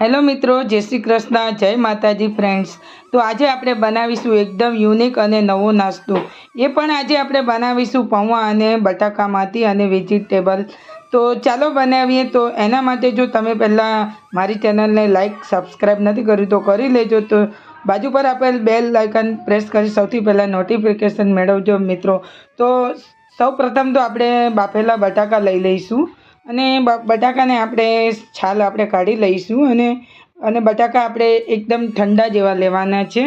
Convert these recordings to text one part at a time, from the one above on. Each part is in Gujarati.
હેલો મિત્રો, જય શ્રી કૃષ્ણ, જય માતાજી ફ્રેન્ડ્સ તો આજે આપણે બનાવીશું એકદમ યુનિક અને નવો નાસ્તો. એ પણ આજે આપણે બનાવીશું પૌવા અને બટાકામાંથી અને વેજીટેબલ તો ચાલો બનાવીએ, તો એના માટે જો તમે પહેલાં મારી ચેનલને લાઈક સબસ્ક્રાઈબ નથી કર્યું, તો કરી લેજો. તો બાજુ પર આપેલ બેલ આઇકન પ્રેસ કરી સૌથી પહેલાં નોટિફિકેશન મેળવજો મિત્રો. તો સૌ પ્રથમ તો આપણે બાફેલા બટાકા લઈ લઈશું. અને બટાકાને આપણે છાલ આપણે કાઢી લઈશું અને અને બટાકા આપણે એકદમ ઠંડા જેવા લેવાના છે.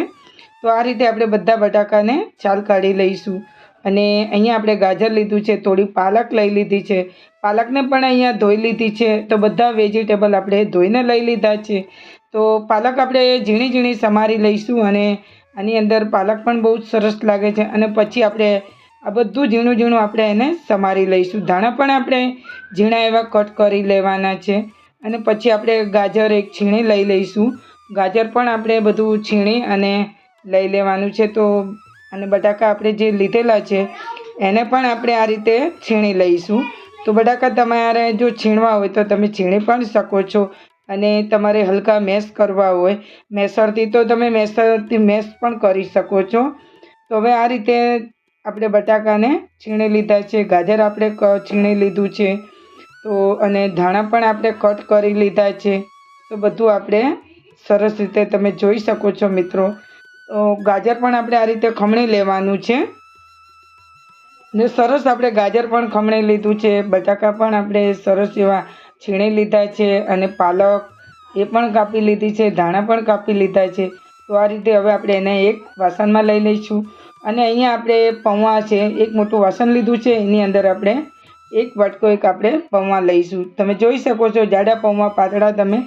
તો આ રીતે આપણે બધા બટાકાને છાલ કાઢી લઈશું. અને અહીંયા આપણે ગાજર લીધું છે, થોડી પાલક લઈ લીધી છે. પાલકને પણ અહીંયા ધોઈ લીધી છે, તો બધા વેજીટેબલ આપણે ધોઈને લઈ લીધા છે. તો પાલક આપણે ઝીણી ઝીણી સમારી લઈશું અને આની અંદર પાલક પણ બહુ જ સરસ લાગે છે. અને પછી આપણે આ બધું ઝીણું ઝીણું આપણે એને સમારી લઈશું. ધાણા પણ આપણે ઝીણા એવા કટ કરી લેવાના છે. અને પછી આપણે ગાજર એક છીણી લઈ લઈશું. ગાજર પણ આપણે બધું છીણી અને લઈ લેવાનું છે. તો અને બટાકા આપણે જે લીધેલા છે, એને પણ આપણે આ રીતે છીણી લઈશું. તો બટાકા તમારે જો છીણવા હોય તો તમે છીણી પણ શકો છો. અને તમારે હલકા મેશ કરવા હોય. મેસરથી તો તમે મેસરથી મેશ પણ કરી શકો છો. તો હવે આ રીતે આપણે બટાકાને છીણી લીધા છે, ગાજર આપણે છીણી લીધું છે, તો અને ધાણા પણ આપણે કટ કરી લીધા છે, તો બધું આપણે સરસ રીતે તમે જોઈ શકો છો મિત્રો. તો ગાજર પણ આપણે આ રીતે ખમણી લેવાનું છે. ને સરસ આપણે ગાજર પણ ખમણી લીધું છે, બટાકા પણ આપણે સરસ એવા છીણી લીધા છે અને પાલક એ પણ કાપી લીધી છે, ધાણા પણ કાપી લીધા છે, તો આ રીતે હવે આપણે એને એક વાસણમાં લઈ લઈશું. અને અહીંયા આપણે પૌવા છે, એક મોટું વાસણ લીધું છે, એની અંદર આપણે એક વાટકો એક આપણે પૌવા લઈશું. તમે જોઈ શકો છો, જાડા પૌવા પાતળા તમે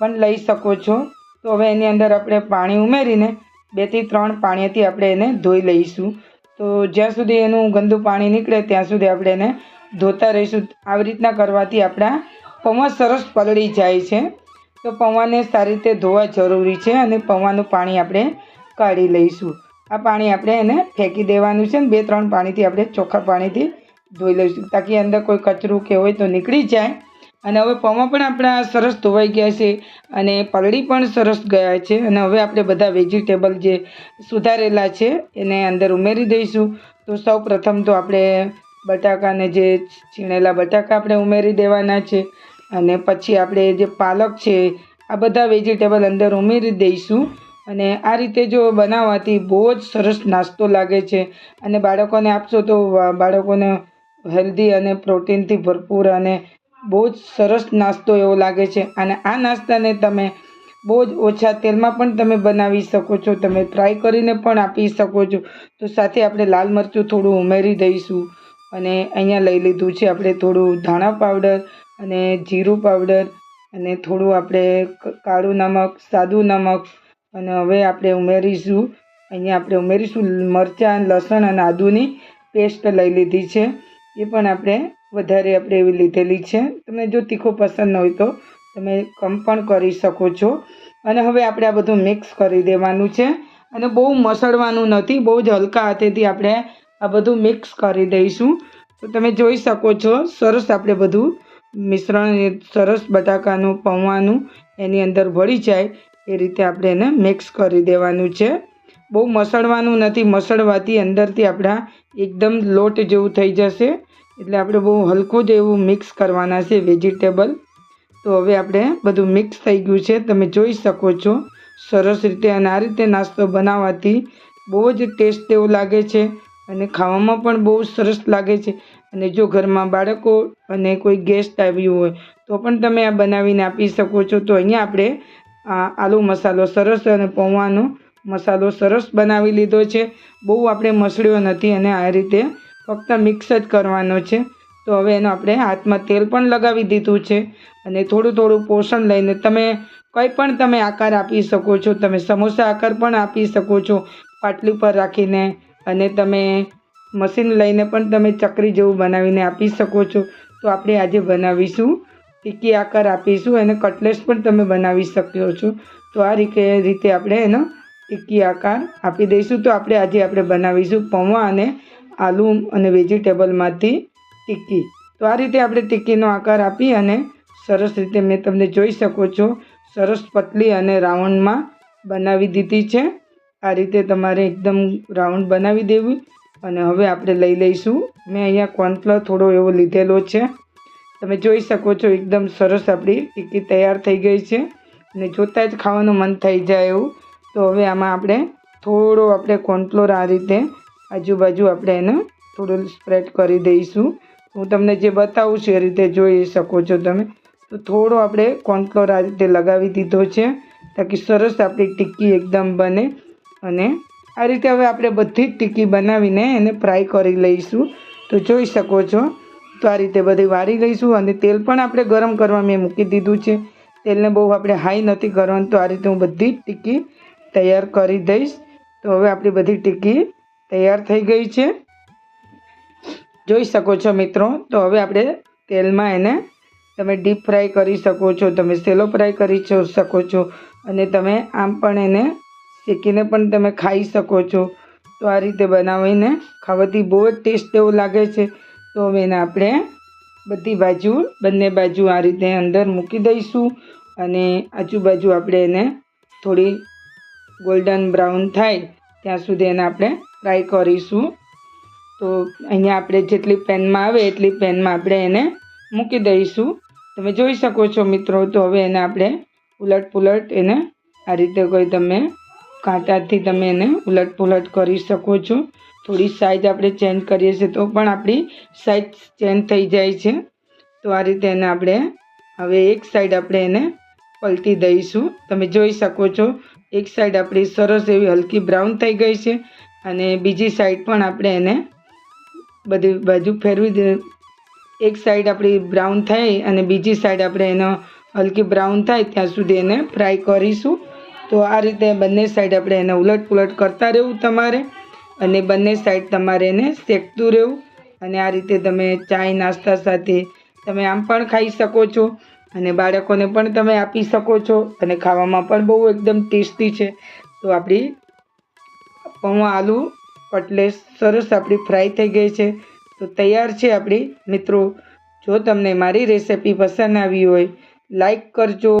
પણ લઈ શકો છો. તો હવે એની અંદર આપણે પાણી ઉમેરીને બેથી ત્રણ પાણીથી આપણે એને ધોઈ લઈશું. તો જ્યાં સુધી એનું ગંદુ પાણી નીકળે, ત્યાં સુધી આપણે એને ધોતા રહીશું. આવી રીતના કરવાથી આપણા પૌવા સરસ પલળી જાય છે. તો પૌવાને સારી રીતે ધોવા જરૂરી છે અને પૌવાનું પાણી આપણે કાઢી લઈશું. આ પાણી આપણે એને ફેંકી દેવાનું છે ને બે ત્રણ પાણીથી આપણે ચોખ્ખા પાણીથી ધોઈ લઈશું. તાકી અંદર કોઈ કચરું કે હોય તો નીકળી જાય. અને હવે પૌવા પણ આપણા સરસ ધોવાઈ ગયા છે અને પલળી પણ સરસ ગયા છે. અને હવે આપણે બધા વેજીટેબલ જે સુધારેલા છે એને અંદર ઉમેરી દઈશું. તો સૌ તો આપણે બટાકાને જે છીણેલા બટાકા આપણે ઉમેરી દેવાના છે. અને પછી આપણે જે પાલક છે, આ બધા વેજીટેબલ અંદર ઉમેરી દઈશું. અને આ રીતે જો બનાવવાથી બહુ જ સરસ નાસ્તો લાગે છે. અને બાળકોને આપશો તો બાળકોને હેલ્ધી અને પ્રોટીનથી ભરપૂર અને બહુ જ સરસ નાસ્તો એવો લાગે છે. અને આ નાસ્તાને તમે બહુ જ ઓછા તેલમાં પણ તમે બનાવી શકો છો. તમે ફ્રાય કરીને પણ આપી શકો છો. તો સાથે આપણે લાલ મરચું થોડું ઉમેરી દઈશું. અને અહીંયા લઈ લીધું છે આપણે થોડું ધાણા પાવડર અને જીરું પાવડર અને થોડું આપણે કાળું નમક, સાદું નમક અને હવે આપણે ઉમેરીશું. અહીંયા આપણે ઉમેરીશું મરચાં, લસણ અને આદુની પેસ્ટ લઈ લીધી છે. એ પણ આપણે વધારે આપણે એવી લીધેલી છે. તમને જો તીખો પસંદ હોય તો તમે કમ પણ કરી શકો છો. અને હવે આપણે આ બધું મિક્સ કરી દેવાનું છે. અને બહુ મસળવાનું નથી, બહુ જ હલકા હાથેથી આપણે આ બધું મિક્સ કરી દઈશું. તો તમે જોઈ શકો છો, સરસ આપણે બધું મિશ્રણ, સરસ બટાકાનું પૌવાનું એની અંદર ભળી જાય. એ રીતે આપણે એને મિક્સ કરી દેવાનું છે. બહુ મસળવાનું નથી, મસળવાથી અંદરથી આપણા એકદમ લોટ જેવું થઈ જશે. એટલે આપણે બહુ હલકું જ એવું મિક્સ કરવાના છે વેજીટેબલ તો હવે આપણે બધું મિક્સ થઈ ગયું છે. તમે જોઈ શકો છો, સરસ રીતે અને આ રીતે નાસ્તો બનાવવાથી બહુ જ ટેસ્ટ એવું લાગે છે અને ખાવામાં પણ બહુ સરસ લાગે છે. અને જો ઘરમાં બાળકો અને કોઈ ગેસ્ટ આવ્યું હોય, તો પણ તમે આ બનાવીને આપી શકો છો. તો અહીંયા આપણે આ આલુ મસાલો સરસ અને પૌવાનો મસાલો સરસ બનાવી લીધો છે. બહુ આપણે મસળ્યો નથી અને આ રીતે ફક્ત મિક્સ જ કરવાનો છે. તો હવે એનો આપણે હાથમાં તેલ પણ લગાવી દીધું છે અને થોડું થોડું પોષણ લઈને તમે કંઈ પણ તમે આકાર આપી શકો છો. તમે સમોસા આકાર પણ આપી શકો છો પાટલી પર રાખીને અને તમે મશીન લઈને પણ તમે ચકરી જેવું બનાવીને આપી શકો છો. તો આપણે આજે બનાવીશું ટીકી આકાર આપીશું અને કટલેસ પણ તમે બનાવી શકો છો. તો આ રીતે રીતે આપણે એનો ટીકી આકાર આપી દઈશું. તો આપણે આજે આપણે બનાવીશું પૌવા અને આલુ અને વેજીટેબલમાંથી ટીક્કી તો આ રીતે આપણે ટીક્કીનો આકાર આપી અને સરસ રીતે મેં તમને જોઈ શકો છો, સરસ પતલી અને રાઉન્ડમાં બનાવી દીધી છે. આ રીતે તમારે એકદમ રાઉન્ડ બનાવી દેવી. અને હવે આપણે લઈ લઈશું. મેં અહીંયા કોર્નફ્લોર થોડો એવો લીધેલો છે. તમે જોઈ શકો છો એકદમ સરસ આપણી ટીકી તૈયાર થઈ ગઈ છે. અને જોતાં જ ખાવાનું મન થઈ જાય એવું. તો હવે આમાં આપણે થોડો આપણે કોર્નફ્લોર આ રીતે આજુબાજુ આપણે એને થોડું સ્પ્રેડ કરી દઈશું. હું તમને જે બતાવું છું એ રીતે જોઈ શકો છો તમે. તો થોડો આપણે કોર્નફ્લોર આ રીતે લગાવી દીધો છે તાકી સરસ આપણી ટિક્કી એકદમ બને. અને આ રીતે હવે આપણે બધી જ ટિક્કી બનાવીને એને ફ્રાય કરી લઈશું. તો જોઈ શકો છો તો આ રીતે બધી વાળી લઈશું અને તેલ પણ આપણે ગરમ કરવા મેં મૂકી દીધું છે. તેલને બહુ આપણે હાઈ નથી કરવાનું, તો આ રીતે હું બધી ટીકી તૈયાર કરી દઈશ. તો હવે આપણી બધી ટીકી તૈયાર થઈ ગઈ છે. જોઈ શકો છો મિત્રો, તો હવે આપણે તેલમાં એને તમે ડીપ ફ્રાય કરી શકો છો, તમે સેલો ફ્રાય કરી શકો છો. અને તમે આમ પણ એને શેકીને પણ તમે ખાઈ શકો છો. તો આ રીતે બનાવીને ખાવાથી બહુ જ ટેસ્ટ એવો લાગે છે. તો હવે એને આપણે બધી બાજુ, બંને બાજુ આ રીતે અંદર મૂકી દઈશું અને આજુબાજુ આપણે એને થોડી ગોલ્ડન બ્રાઉન થાય ત્યાં સુધી એને આપણે ફ્રાય કરીશું. તો અહીંયા આપણે જેટલી પેનમાં આવે એટલી પેનમાં આપણે એને મૂકી દઈશું. તમે જોઈ શકો છો મિત્રો, તો હવે એને આપણે ઉલટ પુલટ એને આ રીતે કોઈ તમે કાંટાથી તમે એને ઉલટ પુલટ કરી શકો છો. થોડી સાઈઝ આપણે ચેન્જ કરીએ છીએ તો પણ આપણી સાઈઝ ચેન્જ થઈ જાય છે. તો આ રીતે એને આપણે હવે એક સાઈડ આપણે એને પલટી દઈશું. તમે જોઈ શકો છો, એક સાઈડ આપણી સરસ એવી હલકી બ્રાઉન થઈ ગઈ છે અને બીજી સાઈડ પણ આપણે એને બધી બાજુ ફેરવી દે, એક સાઈડ આપણી બ્રાઉન થાય અને બીજી સાઈડ આપણે એનો હલકી બ્રાઉન થાય ત્યાં સુધી એને ફ્રાય કરીશું. તો આ રીતે બંને સાઈડ આપણે એને ઉલટ પુલટ કરતા રહેવું તમારે અને બંને સાઈડ તમારે એને શેકતું રહેવું. અને આ રીતે તમે ચાય, નાસ્તા સાથે તમે આમ પણ ખાઈ શકો છો અને બાળકોને પણ તમે આપી શકો છો અને ખાવામાં પણ બહુ એકદમ ટેસ્ટી છે. તો આપણી પૌવા આલુ કટલેસ સરસ આપણી ફ્રાય થઈ ગઈ છે. તો તૈયાર છે આપણી મિત્રો. જો તમને મારી રેસિપી પસંદ આવી હોય, લાઈક કરજો.